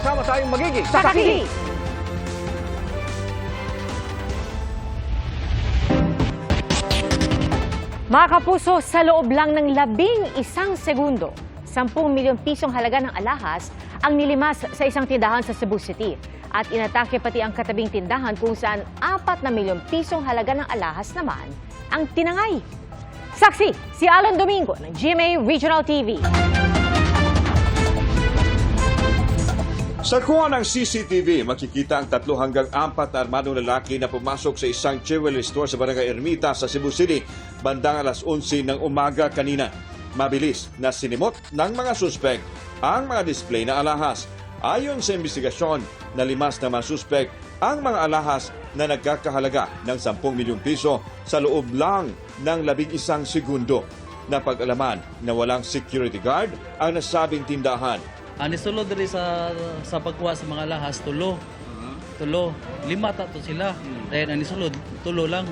sama-sama tayong magiging Saksi! Mga kapuso, sa loob lang ng labing isang segundo, 10 milyong pisong halaga ng alahas ang nilimas sa isang tindahan sa Cebu City. At inatake pati ang katabing tindahan kung saan 4 na milyong pisong halaga ng alahas naman ang tinangay. Saksi, si Alan Domingo ng GMA Regional TV. Sa kuha ng CCTV, makikita ang tatlo hanggang apat na armadong lalaki na pumasok sa isang jewelry store sa Barangay Ermita sa Cebu City bandang alas 11 ng umaga kanina. Mabilis na sinimot ng mga suspek ang mga display na alahas. Ayon sa investigasyon, nalimas ng mga suspek ang mga alahas na nagkakahalaga ng 10 milyong piso sa loob lang ng labing isang segundo. Napag-alaman na walang security guard ang nasabing tindahan Ani sulod diri sa sa pagkuha sa mga lahas tulo. Tulo. Lima ta to sila. Dayon ani sulod tulo lang.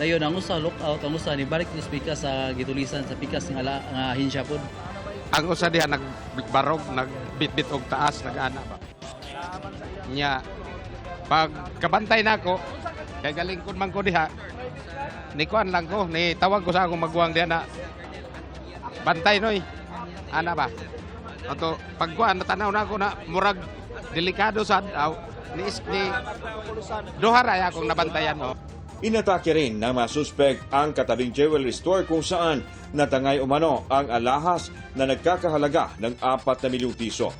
Dayon ang usa lookout ang usa ni balik to pikas sa gitulisan sa pikas ng ala nga pod. ang usa diha nagbarog nagbitbit og taas nagana ba nya pag kabantay nako kay galingkod man ko diha ni kuan lang ko ni tawag ko sa akong magwang diha na bantay noy ana ba ato pagkuan natanaw na ako na murag delikado sad aw ni, ni duha ra akong nabantayan oh. Inatake rin ng mga suspect ang katabing jewelry store kung saan natangay umano ang alahas na nagkakahalaga ng 4 na milyong piso.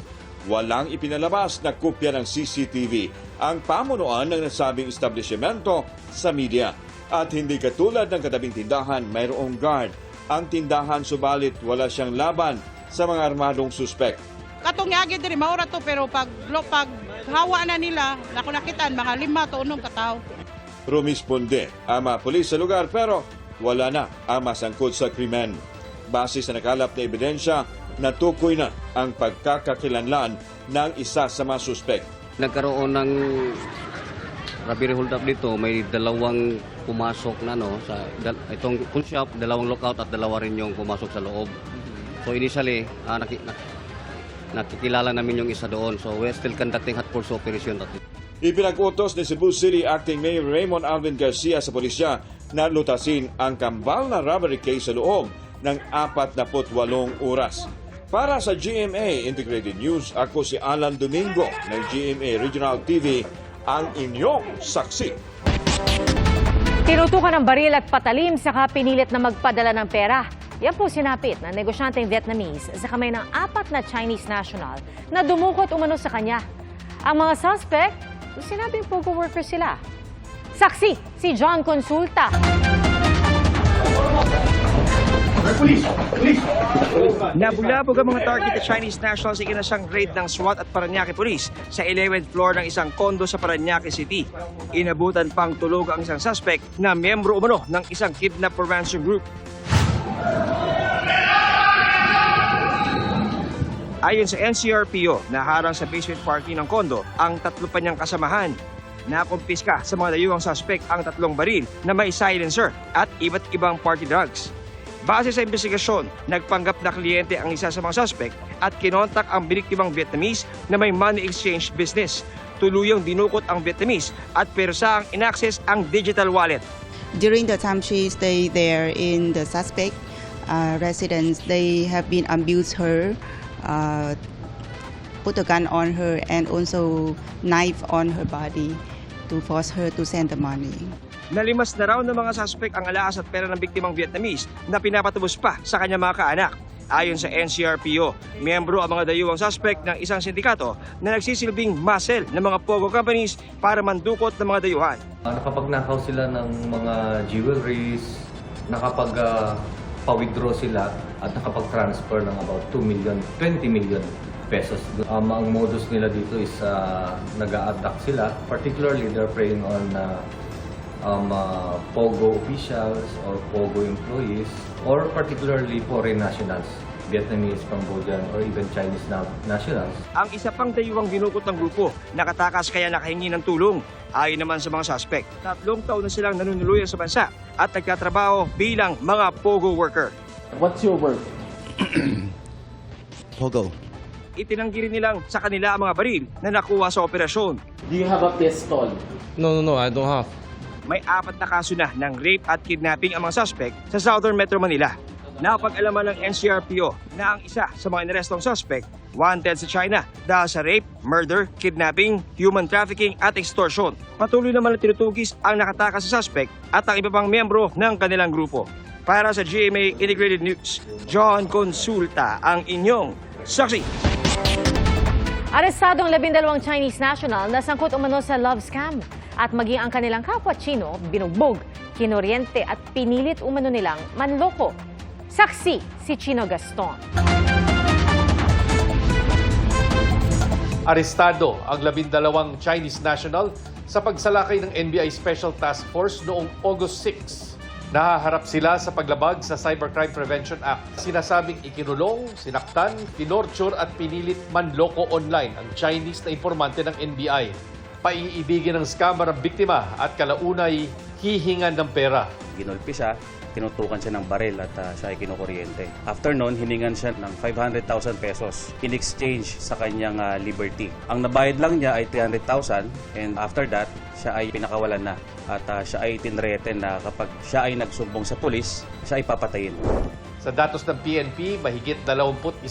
Walang ipinalabas na kopya ng CCTV ang pamunuan ng nasabing establishmento sa media. At hindi katulad ng katabing tindahan, mayroong guard. Ang tindahan subalit wala siyang laban sa mga armadong suspect. katong yagi diri maura to pero pag pag hawa na nila nako nakitaan mga lima to unong kataw Rumisponde ang mga pulis sa lugar pero wala na ang masangkot sa krimen. Base sa nakalap na ebidensya, natukoy na ang pagkakakilanlan ng isa sa mga suspect. nagkaroon ng robbery hold up dito may dalawang pumasok na no sa dal, itong pawn shop dalawang lookout at dalawa rin yung pumasok sa loob so initially ah, naki, nak- nakikilala namin yung isa doon so we're still conducting hot pursuit operation at Ipinag-utos ni Cebu City Acting Mayor Raymond Alvin Garcia sa pulisya na lutasin ang kambal na robbery case sa loob ng 48 oras. Para sa GMA Integrated News, ako si Alan Domingo ng GMA Regional TV, ang inyong saksi. Tinutukan ng baril at patalim saka pinilit na magpadala ng pera. Yan po sinapit na negosyanteng Vietnamese sa kamay ng apat na Chinese national na dumukot umano sa kanya. Ang mga suspect, sinabing pogo worker sila. Saksi, si John Consulta. Nabulabog ang mga target na Chinese nationals sa ikinasang raid ng SWAT at Paranaque Police sa 11th floor ng isang kondo sa Paranaque City. Inabutan pang tulog ang isang suspect na miyembro umano ng isang kidnap ransom group. Ayon sa NCRPO, naharang sa basement parking ng kondo ang tatlo pa niyang kasamahan. Nakumpiska sa mga dayuhang suspect ang tatlong baril na may silencer at iba't ibang party drugs. Base sa investigasyon, nagpanggap na kliyente ang isa sa mga suspect at kinontak ang biniktimang Vietnamese na may money exchange business. Tuluyang dinukot ang Vietnamese at persa ang inaccess ang digital wallet. during the time she stayed there in the suspect uh, residence, they have been abused her, uh, put a gun on her, and also knife on her body to force her to send the money. Nalimas na raw ng mga suspect ang alaas at pera ng biktimang Vietnamese na pinapatubos pa sa kanyang mga kaanak. Ayon sa NCRPO, miyembro ang mga dayuwang suspect ng isang sindikato na nagsisilbing muscle ng mga pogo companies para mandukot ng mga dayuhan. Uh, nakapagnakaw sila ng mga jewelries, nakapag uh, pa-withdraw sila at nakapag-transfer ng about 2 million, 20 million pesos. Um, ang modus nila dito is uh, nag-a-abduct sila. Particularly, they're preying on uh, um, uh, POGO officials or POGO employees or particularly foreign nationals, Vietnamese, Cambodian, or even Chinese na- nationals. Ang isa pang dayuhang dinukot ng grupo, nakatakas kaya nakahingi ng tulong. Ayon naman sa mga suspect, tatlong taon na silang nanunuluyan sa bansa at nagtatrabaho bilang mga pogo worker. What's your work? Pogo. itinanggi rin nilang sa kanila ang mga baril na nakuha sa operasyon. Do you have a pistol? No, no, no, I don't have. May apat na kaso na ng rape at kidnapping ang mga suspect sa Southern Metro Manila. Napag-alaman ng NCRPO na ang isa sa mga inarestong suspect wanted sa China dahil sa rape, murder, kidnapping, human trafficking at extortion. Patuloy naman na tinutugis ang nakatakas sa suspect at ang iba pang miyembro ng kanilang grupo. Para sa GMA Integrated News, John Consulta ang inyong saksi. Arestado ang labindalawang Chinese national na sangkot umano sa love scam at maging ang kanilang kapwa Chino binugbog, kinuryente at pinilit umano nilang manloko. Saksi si Chino Gaston. Arestado ang labindalawang Chinese national sa pagsalakay ng NBI Special Task Force noong August 6. Nahaharap sila sa paglabag sa Cybercrime Prevention Act. Sinasabing ikinulong, sinaktan, tinorture at pinilit manloko online ang Chinese na informante ng NBI. Paiibigin ng scammer ang biktima at kalaunay hihingan ng pera. Ginulpi siya, tinutukan siya ng baril at ah, siya ay kinukuryente. After noon, hiningan siya ng 500,000 pesos in exchange sa kanyang ah, liberty. Ang nabayad lang niya ay 300,000 and after that, siya ay pinakawalan na at ah, siya ay tinreten na kapag siya ay nagsumbong sa pulis, siya ay papatayin. Sa datos ng PNP, mahigit 21,000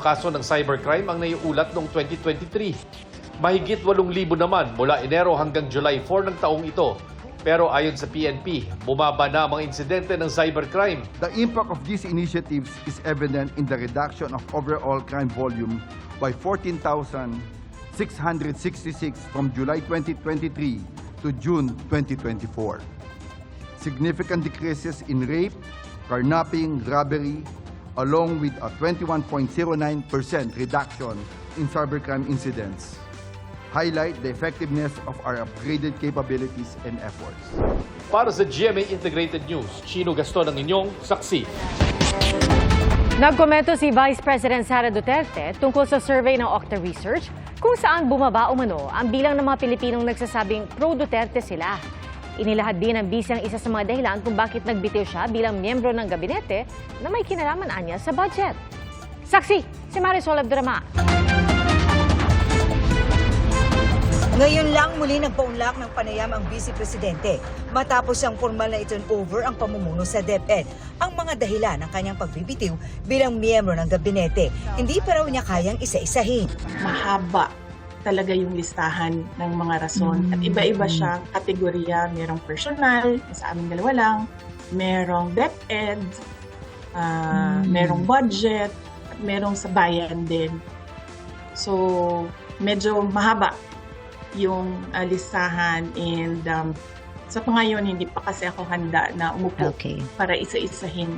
kaso ng cybercrime ang naiulat noong 2023. Mahigit 8,000 naman mula Enero hanggang July 4 ng taong ito. Pero ayon sa PNP, bumaba na ang mga insidente ng cybercrime. The impact of these initiatives is evident in the reduction of overall crime volume by 14,666 from July 2023 to June 2024. Significant decreases in rape, carnapping, robbery, along with a 21.09% reduction in cybercrime incidents highlight the effectiveness of our upgraded capabilities and efforts. Para sa GMA Integrated News, Chino Gaston ang inyong saksi. Nagkomento si Vice President Sara Duterte tungkol sa survey ng Octa Research kung saan bumaba umano ang bilang ng mga Pilipinong nagsasabing pro-Duterte sila. Inilahad din ng bisang isa sa mga dahilan kung bakit nagbitiw siya bilang miyembro ng gabinete na may kinalaman anya sa budget. Saksi, si Marisol Abdurama. Ngayon lang muli nagpaunlak ng panayam ang Vice Presidente matapos ang formal na i-turnover ang pamumuno sa DepEd. Ang mga dahilan ng kanyang pagbibitiw bilang miyembro ng gabinete, hindi pa raw niya kayang isa-isahin. Mahaba talaga yung listahan ng mga rason. At iba-iba siyang kategorya. Merong personal, sa aming dalawa lang. Merong DepEd, ah, merong budget, at merong sa bayan din. So, medyo mahaba yung ah, listahan and um, sa pangayon hindi pa kasi ako handa na umupo para isa-isahin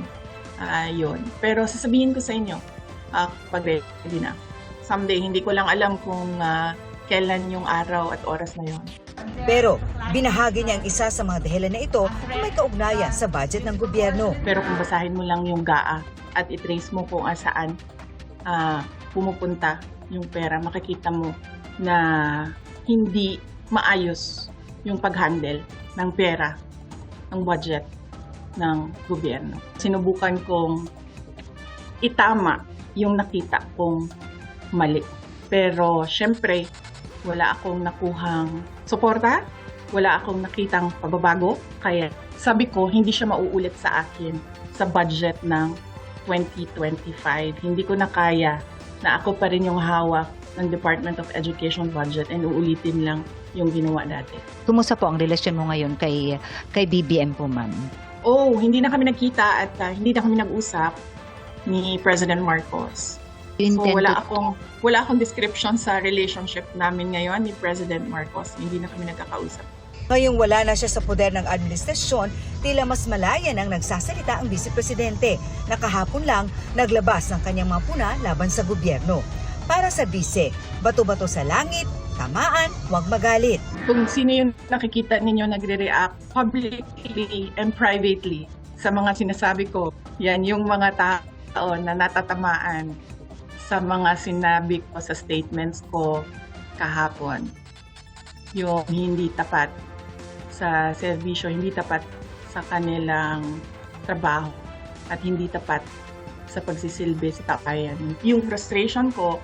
ah, yun. Pero sasabihin ko sa inyo ah, pag ready na. Someday, hindi ko lang alam kung ah, kailan yung araw at oras na yon. Pero binahagi niya ang isa sa mga dahilan na ito na may kaugnayan sa budget ng gobyerno. Pero kung basahin mo lang yung GAA at itrace mo kung saan ah, pumupunta yung pera, makikita mo na hindi maayos yung pag-handle ng pera, ng budget ng gobyerno. Sinubukan kong itama yung nakita kong mali. Pero syempre, wala akong nakuhang suporta, wala akong nakitang pagbabago, kaya sabi ko hindi siya mauulit sa akin sa budget ng 2025. Hindi ko na kaya na ako pa rin yung hawak ng Department of Education budget and uulitin lang yung ginawa dati. Kumusta po ang relasyon mo ngayon kay kay BBM po, ma'am? Oh, hindi na kami nagkita at uh, hindi na kami nag-usap ni President Marcos. So wala akong wala akong description sa relationship namin ngayon ni President Marcos. Hindi na kami nagkakausap. Ngayong wala na siya sa poder ng administrasyon, tila mas malaya nang nagsasalita ang Vice Presidente na kahapon lang naglabas ng kanyang mga puna laban sa gobyerno. Para sa Vice, bato-bato sa langit, tamaan, huwag magalit. Kung sino yung nakikita ninyo nagre-react publicly and privately sa mga sinasabi ko, yan yung mga tao na natatamaan sa mga sinabi ko sa statements ko kahapon. Yung hindi tapat sa serbisyo, hindi tapat sa kanilang trabaho at hindi tapat sa pagsisilbi sa tapayan. Yung frustration ko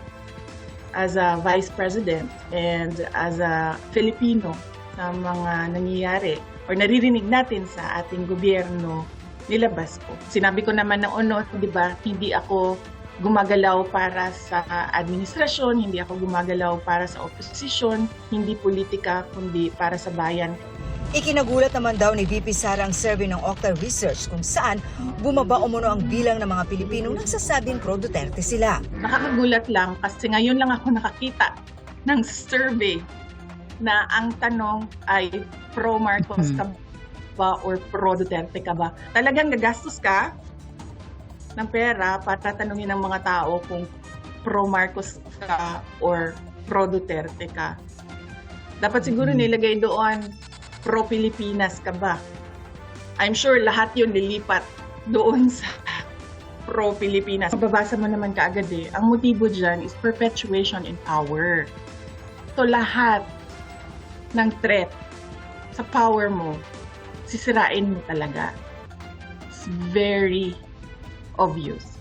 as a Vice President and as a Filipino sa mga nangyayari or naririnig natin sa ating gobyerno, nilabas ko. Sinabi ko naman na ono, di ba, hindi ako gumagalaw para sa administrasyon, hindi ako gumagalaw para sa oposisyon, hindi politika, kundi para sa bayan. Ikinagulat naman daw ni VP Sara ang survey ng Octa Research kung saan bumaba umuno ang bilang ng mga Pilipinong nagsasabing pro Duterte sila. Nakakagulat lang kasi ngayon lang ako nakakita ng survey na ang tanong ay pro Marcos ka ba or pro Duterte ka ba. Talagang gagastos ka ng pera para tanungin ng mga tao kung pro Marcos ka or pro Duterte ka. Dapat siguro nilagay doon pro Pilipinas ka ba. I'm sure lahat yun nilipat doon sa pro Pilipinas. Mababasa mo naman kaagad eh. Ang motibo dyan is perpetuation in power. So lahat ng threat sa power mo, sisirain mo talaga. It's very obvious.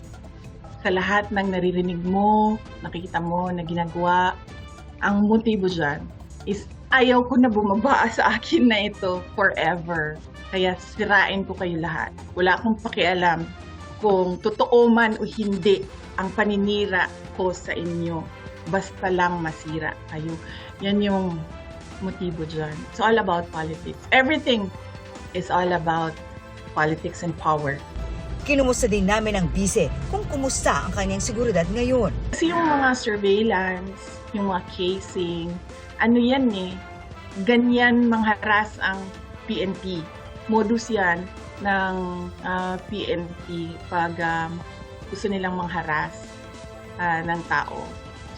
Sa lahat ng naririnig mo, nakikita mo na ginagawa, ang motibo dyan is ayaw ko na bumaba sa akin na ito forever. Kaya sirain ko kayo lahat. Wala akong pakialam kung totoo man o hindi ang paninira ko sa inyo. Basta lang masira kayo. Yan yung motibo dyan. It's all about politics. Everything is all about politics and power. Kinumusta din namin ang bise kung kumusta ang kanyang seguridad ngayon. Kasi yung mga surveillance, yung mga casing, ano yan eh, ganyan mangharas ang PNP. Modus yan ng ah, PNP pag um, gusto nilang mangharas ah, ng tao.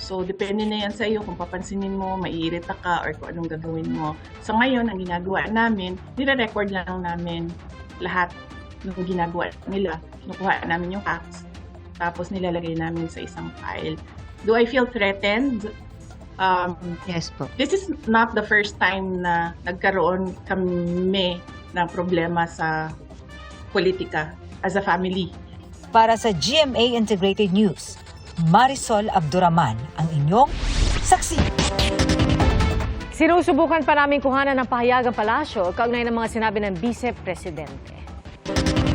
So, depende na yan sa iyo kung papansinin mo, maiirita ka, or kung anong gagawin mo. So, ngayon, ang ginagawa namin, nire-record lang namin lahat ng ginagawa nila. Kinukuha namin yung facts, tapos nilalagay namin sa isang file. Do I feel threatened? Um, Yes po. This is not the first time na nagkaroon kami ng problema sa politika as a family. Para sa GMA Integrated News, Marisol Abduraman ang inyong saksi. Sinusubukan pa namin kuhanan ng pahayagang palasyo kaugnay ng mga sinabi ng Vice Presidente.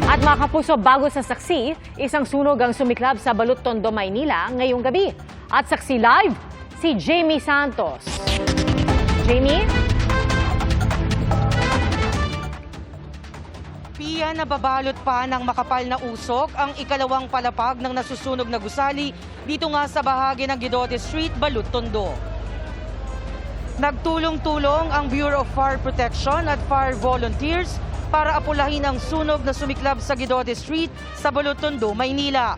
At mga kapuso, bago sa saksi, isang sunog ang sumiklab sa Balut Tondo, Maynila ngayong gabi. At saksi live, si Jamie Santos. Jamie? Pia nababalot pa ng makapal na usok ang ikalawang palapag ng nasusunog na gusali dito nga sa bahagi ng Guidote Street, Balut, Tondo. Nagtulong-tulong ang Bureau of Fire Protection at fire volunteers para apulahin ang sunog na sumiklab sa Guidote Street sa Balut, Tondo, Maynila.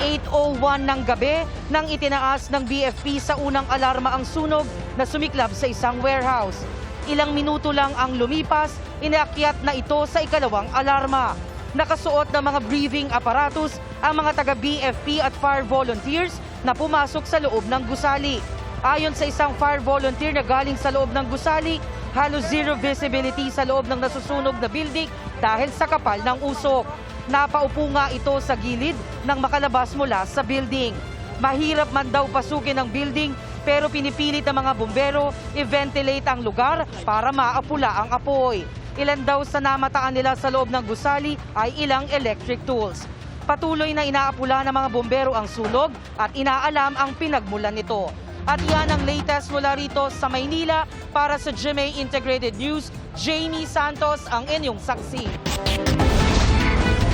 8.01 ng gabi nang itinaas ng BFP sa unang alarma ang sunog na sumiklab sa isang warehouse. Ilang minuto lang ang lumipas, inakyat na ito sa ikalawang alarma. Nakasuot ng mga breathing apparatus ang mga taga BFP at fire volunteers na pumasok sa loob ng gusali. Ayon sa isang fire volunteer na galing sa loob ng gusali, halos zero visibility sa loob ng nasusunog na building dahil sa kapal ng usok. Napaupo nga ito sa gilid nang makalabas mula sa building. Mahirap man daw pasukin ang building pero pinipilit ng mga bumbero i-ventilate ang lugar para maapula ang apoy. Ilan daw sa namataan nila sa loob ng gusali ay ilang electric tools. Patuloy na inaapula ng mga bumbero ang sunog at inaalam ang pinagmulan nito. At yan ang latest mula rito sa Maynila para sa GMA Integrated News. Jamie Santos ang inyong saksi.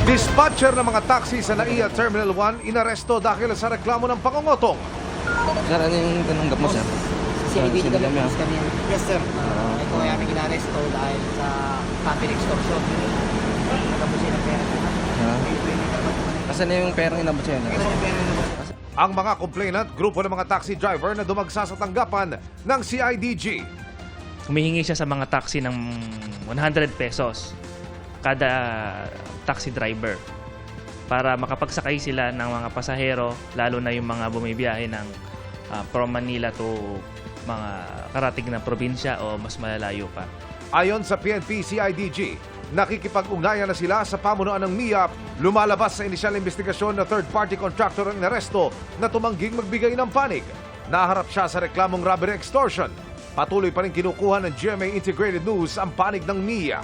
Dispatcher ng mga taxi sa NAIA Terminal 1 inaresto dahil sa reklamo ng pangungotong. Sir, ano yung tanunggap mo, sir? CID Sino kami kami, ah? kami. Yes sir. Ito ay aming inaresto dahil sa public extortion. Nagabusin ng pera. Ha? Asan na yung perang inabot sa'yo? Ang mga complainant, grupo ng mga taxi driver na dumagsa sa tanggapan ng CIDG. humihingi siya sa mga taxi ng 100 pesos kada taxi driver para makapagsakay sila ng mga pasahero lalo na yung mga bumibiyahe ng ah, from Manila to mga karating na probinsya o mas malalayo pa. Ayon sa PNP CIDG, nakikipag-ugnayan na sila sa pamunuan ng MIAP, lumalabas sa inisyal investigasyon na third-party contractor ang inaresto na tumangging magbigay ng panig. naharap siya sa reklamong robbery extortion. Patuloy pa rin kinukuha ng GMA Integrated News ang panig ng NIA.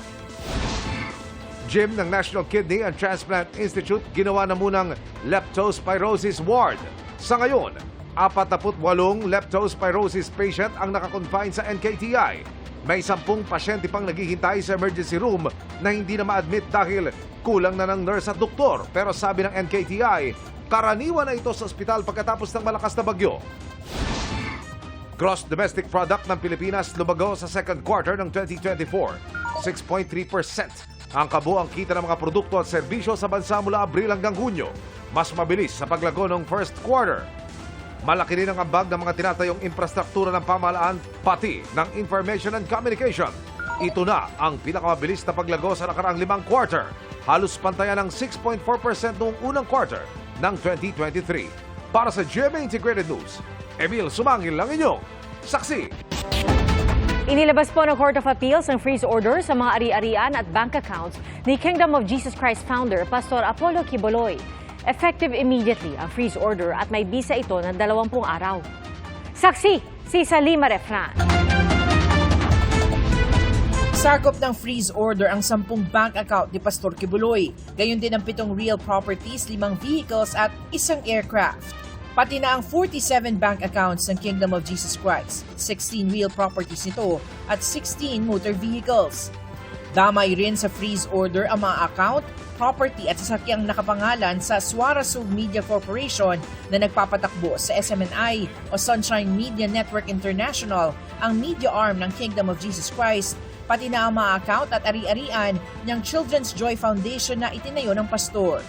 Jim ng National Kidney and Transplant Institute ginawa na munang leptospirosis ward. Sa ngayon, 48 leptospirosis patient ang nakakonfine sa NKTI. May 10 pasyente pang naghihintay sa emergency room na hindi na ma-admit dahil kulang na ng nurse at doktor. Pero sabi ng NKTI, karaniwan na ito sa ospital pagkatapos ng malakas na bagyo. Gross domestic product ng Pilipinas lumago sa second quarter ng 2024, 6.3%. Ang kabuang kita ng mga produkto at serbisyo sa bansa mula Abril hanggang Hunyo, mas mabilis sa paglago ng first quarter. Malaki rin ang ambag ng mga tinatayong infrastruktura ng pamahalaan pati ng information and communication. Ito na ang pinakamabilis na paglago sa nakaraang limang quarter. Halos pantayan ng 6.4% noong unang quarter ng 2023. Para sa GMA Integrated News, Emil Sumangil lang inyong saksi. Inilabas po ng Court of Appeals ang freeze order sa mga ari-arian at bank accounts ni Kingdom of Jesus Christ founder Pastor Apollo Kiboloy. Effective immediately ang freeze order at may bisa ito ng 20 araw. Saksi, si Salima Refran. Sakop ng freeze order ang 10 bank account ni Pastor Kibuloy. Gayon din ang 7 real properties, 5 vehicles at isang aircraft. Pati na ang 47 bank accounts ng Kingdom of Jesus Christ, 16 real properties nito at 16 motor vehicles. Damay rin sa freeze order ang mga account, property at sasakyang nakapangalan sa Suarasug Media Corporation na nagpapatakbo sa SMNI o Sunshine Media Network International, ang media arm ng Kingdom of Jesus Christ, pati na ang account at ari-arian ng Children's Joy Foundation na itinayo ng pastor.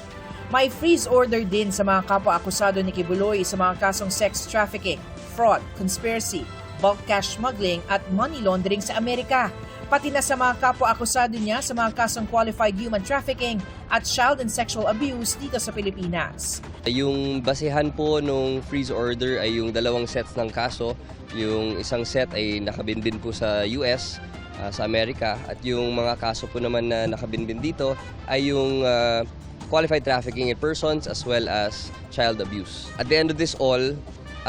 May freeze order din sa mga kapwa-akusado ni Kibuloy sa mga kasong sex trafficking, fraud, conspiracy, bulk cash smuggling at money laundering sa Amerika. Pati na sa mga kapwa-akusado niya sa mga kasong qualified human trafficking at child and sexual abuse dito sa Pilipinas. Yung basehan po nung freeze order ay yung dalawang sets ng kaso. Yung isang set ay nakabinbin po sa US, ah, sa Amerika. At yung mga kaso po naman na nakabinbin dito ay yung ah, qualified trafficking in persons as well as child abuse. At the end of this all,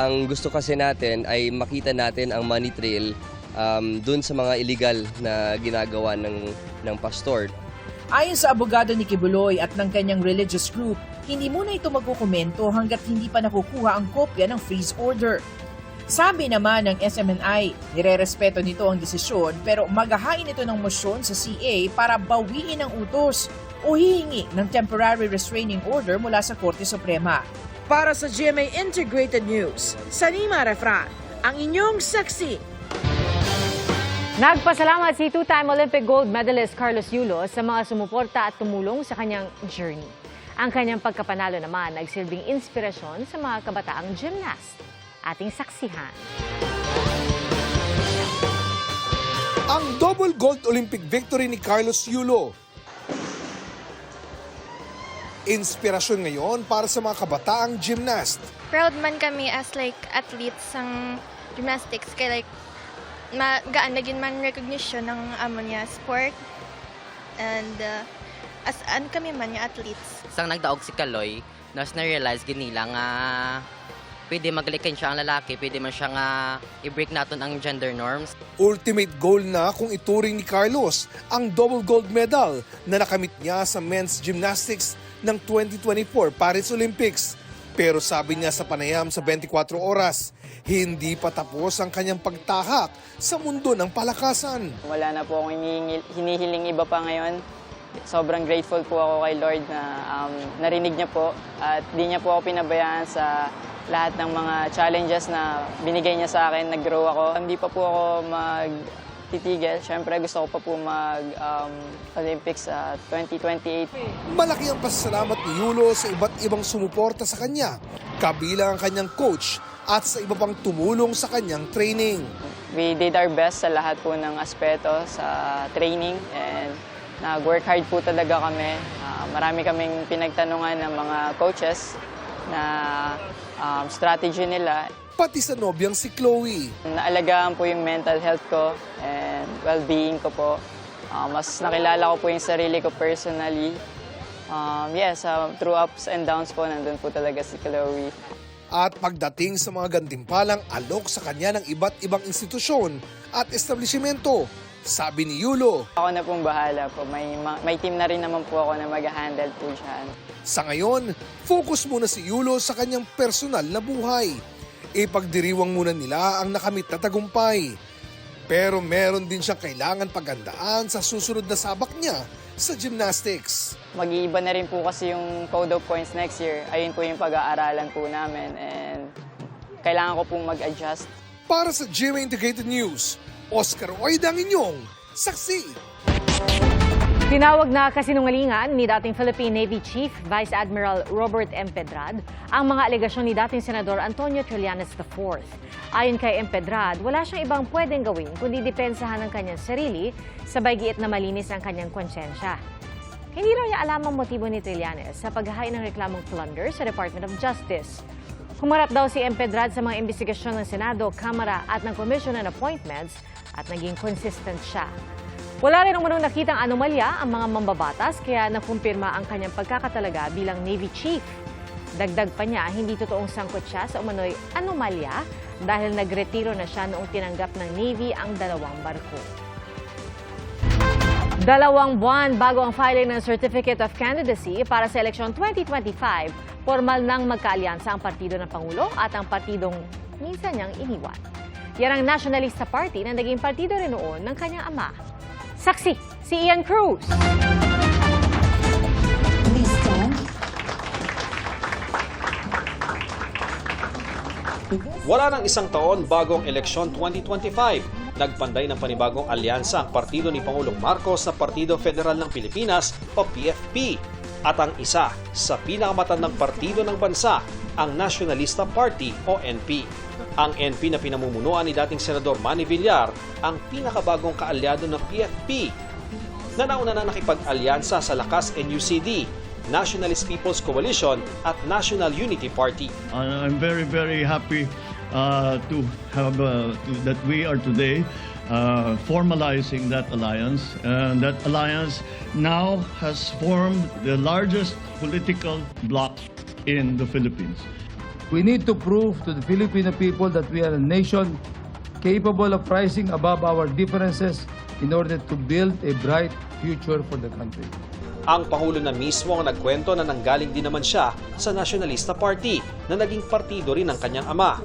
ang gusto kasi natin ay makita natin ang money trail um, dun sa mga illegal na ginagawa ng, ng pastor. Ayon sa abogado ni Kibuloy at ng kanyang religious group, hindi muna ito magkukomento hanggat hindi pa nakukuha ang kopya ng freeze order. Sabi naman ng SMNI, nirerespeto nito ang desisyon pero maghahain ito ng motion sa CA para bawiin ang utos o hihingi ng temporary restraining order mula sa Korte Suprema. Para sa GMA Integrated News, Sanima Refran, ang inyong saksi. Nagpasalamat si two-time Olympic gold medalist Carlos Yulo sa mga sumuporta at tumulong sa kanyang journey. Ang kanyang pagkapanalo naman nagsilbing inspirasyon sa mga kabataang gymnast. Ating saksihan. Ang double gold Olympic victory ni Carlos Yulo. Inspirasyon ngayon para sa mga kabataang gymnast. proud man kami as like athletes ng gymnastics kay like magaan na gin man recognition ng amo niya sport and uh, as an kami man nga athletes Sang nagdaog si Kaloy, nas na-realize ginila nga pwede maglikin siya ang lalaki, pwede man siya nga i-break naton ang gender norms. Ultimate goal na kung ituring ni Carlos ang double gold medal na nakamit niya sa men's gymnastics ng 2024 Paris Olympics. Pero sabi niya sa panayam sa 24 oras, hindi pa tapos ang kanyang pagtahak sa mundo ng palakasan. Wala na po akong hinihiling iba pa ngayon. Sobrang grateful po ako kay Lord na um, narinig niya po at di niya po ako pinabayaan sa lahat ng mga challenges na binigay niya sa akin. Nag-grow ako. Hindi pa po ako magtitigil. Siyempre gusto ko pa po mag-Olympics sa 2028. Malaki ang pasasalamat ni Yulo sa iba't ibang sumuporta sa kanya, kabilang ang kanyang coach at sa iba pang tumulong sa kanyang training. We did our best sa lahat po ng aspeto sa training and nag-work hard po talaga kami. Ah, marami kaming pinagtanungan ng mga coaches na um, strategy nila. Pati sa nobyang si Chloe. Naalagaan po yung mental health ko and well-being ko po. Ah, mas nakilala ko po yung sarili ko personally. Um, yes, ah, through ups and downs po, nandun po talaga si Chloe. At pagdating sa mga gantimpalang alok sa kanya ng iba't ibang institusyon at establishmento, sabi ni Yulo, Ako na pong bahala po. May, ma- may team na rin naman po ako na mag-handle po dyan. Sa ngayon, focus muna si Yulo sa kanyang personal na buhay. Ipagdiriwang muna nila ang nakamit na tagumpay. Pero meron din siyang kailangan pagandaan sa susunod na sabak niya sa gymnastics. Mag-iiba na rin po kasi yung code of points next year. Ayun po yung pag-aaralan po namin and kailangan ko pong mag-adjust. Para sa GMA Integrated News, Oscar Oida ang inyong saksi. Tinawag na kasinungalingan ni dating Philippine Navy Chief Vice Admiral Robert M. Pedrad ang mga alegasyon ni dating Senador Antonio Trillanes IV. Ayon kay M. Pedrad, wala siyang ibang pwedeng gawin kundi depensahan ang kanyang sarili sabay giit na malinis ang kanyang konsyensya. Hindi raw niya alam ang motibo ni Trillanes sa paghahain ng reklamong plunder sa Department of Justice. Humarap daw si M. Pedrad sa mga investigasyon ng Senado, Kamara at ng Commission on Appointments at naging consistent siya. Wala rin umunong nakitang anomalya ang mga mambabatas kaya nakumpirma ang kanyang pagkakatalaga bilang Navy Chief. Dagdag pa niya, hindi totoong sangkot siya sa umano'y anomalya dahil nagretiro na siya noong tinanggap ng Navy ang dalawang barko. Dalawang buwan bago ang filing ng Certificate of Candidacy para sa eleksyon 2025, formal nang magkaalyansa ang partido ng Pangulo at ang partidong minsan niyang iniwan. Yan ang Nationalista Party na naging partido rin noon ng kanyang ama. Saksi, si Ian Cruz. Wala nang isang taon bago ang eleksyon 2025. Nagpanday ng panibagong alyansa ang partido ni Pangulong Marcos na Partido Federal ng Pilipinas o PFP. At ang isa sa pinakamatandang partido ng bansa, ang Nationalista Party o NP. Ang NP na pinamumunuan ni dating Senador Manny Villar ang pinakabagong kaalyado ng PFP na nauna na nakipag-alyansa sa Lakas NUCD, Nationalist People's Coalition at National Unity Party. Uh, I'm very, very happy uh, to have uh, to, that we are today uh, formalizing that alliance. And that alliance now has formed the largest political bloc in the Philippines. We need to prove to the Filipino people that we are a nation capable of rising above our differences in order to build a bright future for the country. Ang Pangulo na mismo ang nagkwento na nanggaling din naman siya sa Nationalista Party na naging partido rin ng kanyang ama.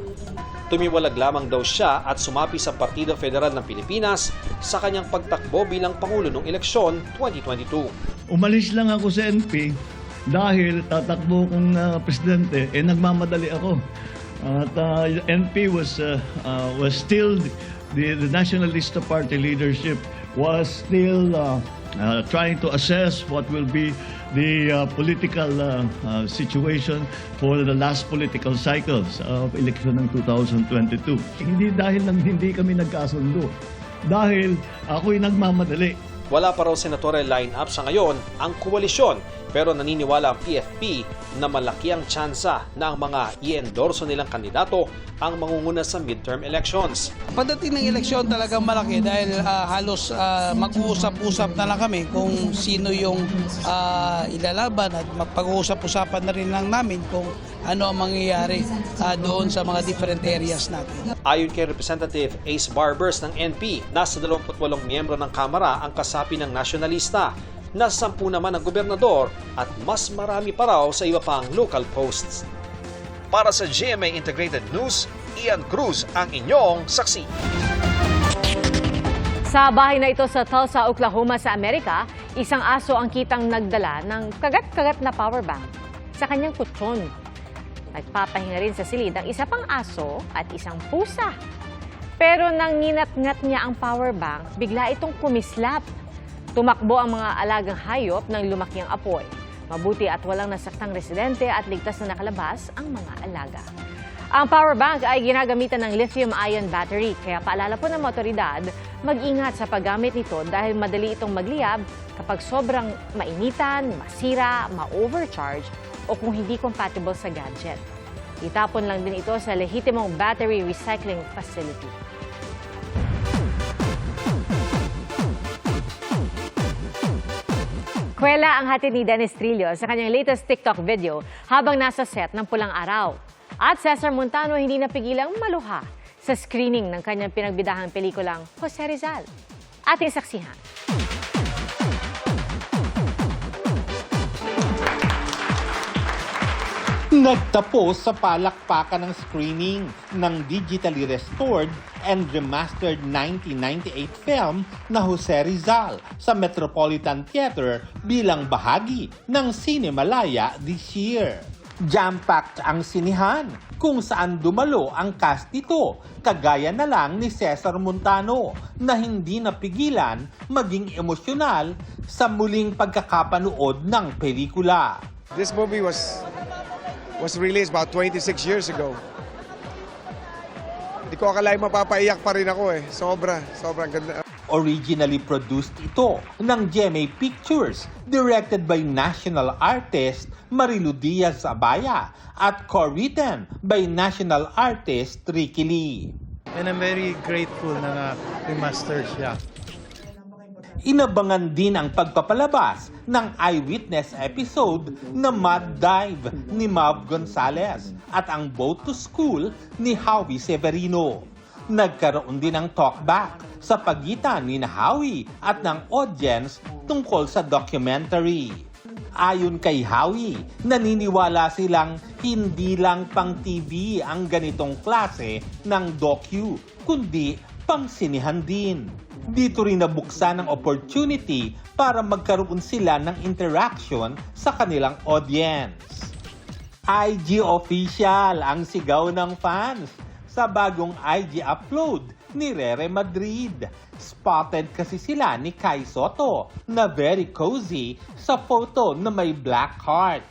Tumiwalag lamang daw siya at sumapi sa Partido Federal ng Pilipinas sa kanyang pagtakbo bilang Pangulo noong eleksyon 2022. Umalis lang ako sa NP dahil tatakbo kong uh, presidente, eh nagmamadali ako. At uh, NP was, uh, uh, was still, the, the Nationalista Party leadership was still uh, uh, trying to assess what will be the uh, political uh, uh, situation for the last political cycles of election ng 2022. Hindi dahil lang hindi kami nagkasundo. Dahil ako'y nagmamadali. Wala pa raw senatorial lineup sa ngayon ang koalisyon pero naniniwala ang PFP na malaki ang tsansa na ang mga i-endorso nilang kandidato ang mangunguna sa midterm elections. Pagdating ng eleksyon talagang malaki dahil ah, halos ah, mag-uusap-usap na lang kami kung sino yung ah, ilalaban at magpag-uusap-usapan na rin lang namin kung ano ang mangyayari ah, doon sa mga different areas natin. Ayon kay Representative Ace Barbers ng NP, nasa 28 miyembro ng Kamara ang kasapi ng nasyonalista. Nasa 10 naman ang gobernador at mas marami pa raw sa iba pang local posts. Para sa GMA Integrated News, Ian Cruz ang inyong saksi. Sa bahay na ito sa Tulsa, Oklahoma sa Amerika, isang aso ang kitang nagdala ng kagat-kagat na power bank sa kanyang kutsyon. Nagpapahinga rin sa silid ang isa pang aso at isang pusa. Pero nang nginat-ngat niya ang power bank, bigla itong kumislap. Tumakbo ang mga alagang hayop nang lumaki ang apoy. Mabuti at walang nasaktang residente at ligtas na nakalabas ang mga alaga. Ang power bank ay ginagamitan ng lithium-ion battery, kaya paalala po ng mga otoridad, mag-ingat sa paggamit nito dahil madali itong magliyab kapag sobrang mainitan, masira, ma-overcharge o kung hindi compatible sa gadget. Itapon lang din ito sa lehitimong battery recycling facility. Kwela ang hatid ni Dennis Trillo sa kanyang latest TikTok video habang nasa set ng Pulang Araw. At Cesar Montano hindi napigilang maluha sa screening ng kanyang pinagbidahang pelikulang Jose Rizal. Ating saksihan. Nagtapos sa palakpakan ng screening ng digitally restored and remastered 1998 film na Jose Rizal sa Metropolitan Theater bilang bahagi ng Cinemalaya this year. Jam-packed ang sinihan kung saan dumalo ang cast nito, kagaya na lang ni Cesar Montano na hindi napigilan maging emosyonal sa muling pagkakapanood ng pelikula. This movie was was released about 26 years ago. Hindi ko akalain mapapaiyak pa rin ako eh. Sobra, sobrang ganda. Originally produced ito ng GMA Pictures, directed by national artist Marilu Diaz Abaya at co-written by national artist Ricky Lee. And I'm very grateful na remaster siya. Inabangan din ang pagpapalabas ng eyewitness episode na Mud Dive ni Mav Gonzalez at ang Boat to School ni Howie Severino. Nagkaroon din ng talkback sa pagitan ni Howie at ng audience tungkol sa documentary. Ayon kay Howie, naniniwala silang hindi lang pang TV ang ganitong klase ng docu, kundi pang sinihan din. Dito rin nabuksan ang opportunity para magkaroon sila ng interaction sa kanilang audience. IG official ang sigaw ng fans sa bagong IG upload ni Rere Madrid. Spotted kasi sila ni Kai Soto na very cozy sa photo na may black heart.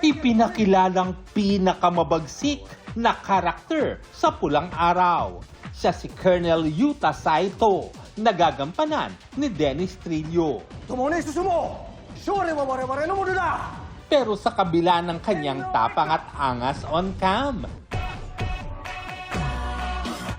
Ipinakilalang pinakamabagsik na karakter sa pulang araw. Siya si Colonel Yuta Saito, nagagampanan ni Dennis Trillo. Pero sa kabila ng kanyang tapang at angas on cam,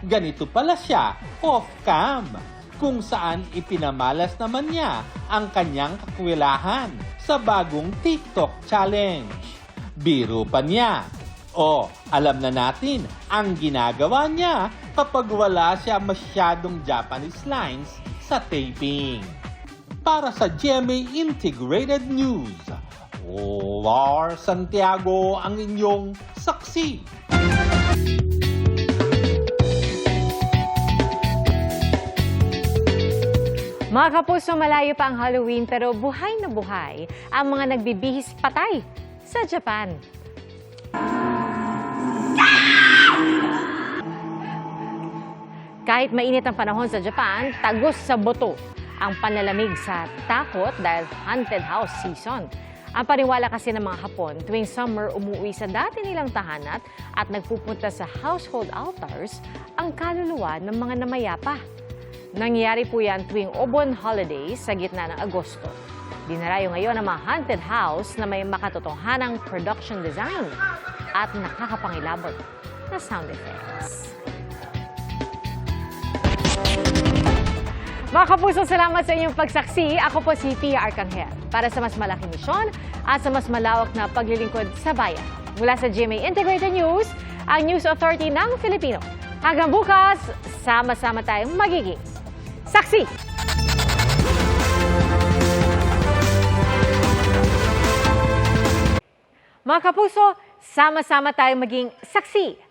ganito pala siya off-cam kung saan ipinamalas naman niya ang kanyang kakwilahan sa bagong TikTok challenge. Biro pa niya. O, alam na natin ang ginagawa niya kapag wala siya masyadong Japanese lines sa taping. Para sa GMA Integrated News, Lar Santiago ang inyong saksi. Mga kapuso, malayo pa ang Halloween pero buhay na buhay ang mga nagbibihis patay sa Japan. Kahit mainit ang panahon sa Japan, tagos sa boto ang panalamig sa takot dahil haunted house season. Ang paniwala kasi ng mga Hapon, tuwing summer umuwi sa dati nilang tahanat at nagpupunta sa household altars ang kaluluwa ng mga namayapa. Nangyayari po yan tuwing Obon holidays sa gitna ng Agosto. Dinarayo ngayon ang mga haunted house na may makatotohanang production design at nakakapangilabot na sound effects. Mga kapuso, salamat sa inyong pagsaksi. Ako po si Pia Arcangel para sa mas malaking misyon at sa mas malawak na paglilingkod sa bayan. Mula sa GMA Integrated News, ang News Authority ng Filipino. Hanggang bukas, sama-sama tayong magiging saksi! Mga kapuso, sama-sama tayong maging saksi.